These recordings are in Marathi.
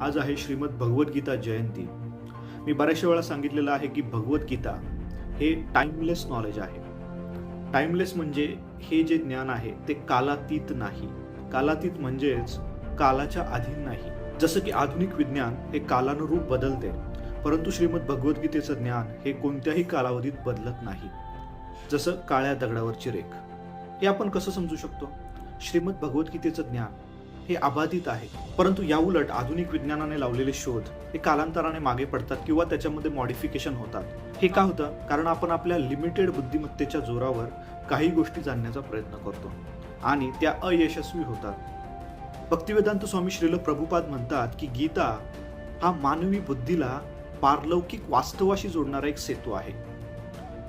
आज आहे श्रीमद भगवद्गीता जयंती. मी बऱ्याचशा वेळा सांगितलेलं आहे की भगवद्गीता हे टाइमलेस नॉलेज आहे. टाइमलेस म्हणजे हे जे ज्ञान आहे ते कालातीत नाही. कालातीत म्हणजेच कालाच्या अधीन नाही. जसं की आधुनिक विज्ञान हे कालानुरूप बदलते परंतु श्रीमद भगवद्गीतेचं ज्ञान हे कोणत्याही कालावधीत बदलत नाही. जसं काळ्या दगडावरची रेख. हे आपण कसं समजू शकतो? श्रीमद भगवद्गीतेचं ज्ञान हे अबाधित आहे. परंतु याउलट आधुनिक विज्ञानाने लावलेले शोध हे कालांतराने मागे पडतात किंवा त्याच्यामध्ये मॉडिफिकेशन होतात. हे का होतं? कारण आपण आपल्या लिमिटेड बुद्धिमत्तेच्या जोरावर काही गोष्टी जाणण्याचा प्रयत्न करतो. आणि त्या अयशस्वी होतात. भक्तिवेदांत स्वामी श्रील प्रभुपाद म्हणतात की गीता हा मानवी बुद्धीला पारलौकिक वास्तवाशी जोडणारा एक सेतू आहे.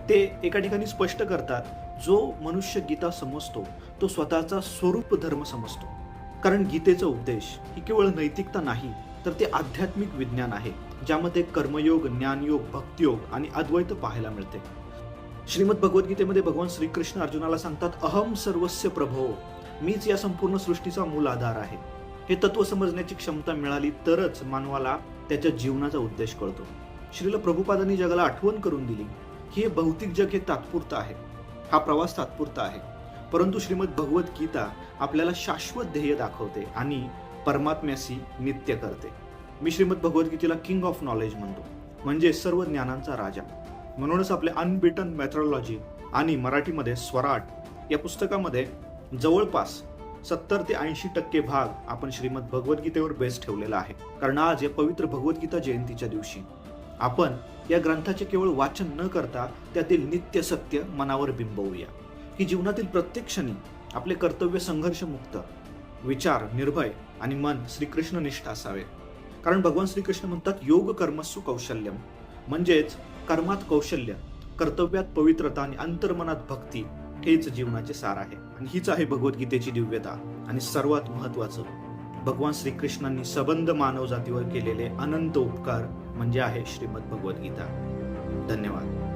ते एका ठिकाणी स्पष्ट करतात जो मनुष्य गीता समजतो तो स्वतःचा स्वरूप धर्म समजतो. कारण गीतेचा उद्देश ही केवळ नैतिकता नाही तर ते आध्यात्मिक विज्ञान आहे ज्यामध्ये कर्मयोग ज्ञानयोग भक्तियोग आणि अद्वैत पाहायला मिळते. श्रीमद भगवद्गीतेमध्ये भगवान श्रीकृष्ण अर्जुनाला सांगतात अहम सर्वस्य प्रभो मीच या संपूर्ण सृष्टीचा मूल आधार आहे. हे तत्व समजण्याची क्षमता मिळाली तरच मानवाला त्याच्या जीवनाचा उद्देश कळतो. श्रील प्रभुपादांनी जगाला आठवण करून दिली की हे भौतिक जग हे तात्पुरतं आहे. हा प्रवास तात्पुरता आहे. परंतु श्रीमद भगवद्गीता आपल्याला शाश्वत ध्येय दाखवते आणि परमात्म्याशी नित्य करते. मी श्रीमद भगवद्गीतेला किंग ऑफ नॉलेज म्हणतो. म्हणजे सर्व ज्ञानांचा राजा. म्हणूनच आपले अनबिटन मॅथ्रॉलॉजी आणि मराठीमध्ये स्वराट या पुस्तकामध्ये जवळपास सत्तर ते ऐंशी टक्के भाग आपण श्रीमद भगवद्गीतेवर बेस ठेवलेला आहे. कारण आज या पवित्र भगवद्गीता जयंतीच्या दिवशी आपण या ग्रंथाचे केवळ वाचन न करता त्यातील नित्य सत्य मनावर बिंबवूया. की जीवनातील प्रत्येक क्षणी आपले कर्तव्य संघर्षमुक्त विचार निर्भय आणि मन श्रीकृष्णनिष्ठ असावे. कारण भगवान श्रीकृष्ण म्हणतात योग कर्मसु कौशल्यम म्हणजेच कर्मात कौशल्य कर्तव्यात पवित्रता आणि अंतर्मनात भक्ती हेच जीवनाचे सार आहे. आणि हीच आहे भगवद्गीतेची दिव्यता आणि सर्वात महत्वाचं भगवान श्रीकृष्णांनी सबंध मानव जातीवर केलेले अनंत उपकार म्हणजे आहे श्रीमद भगवद्गीता धन्यवाद.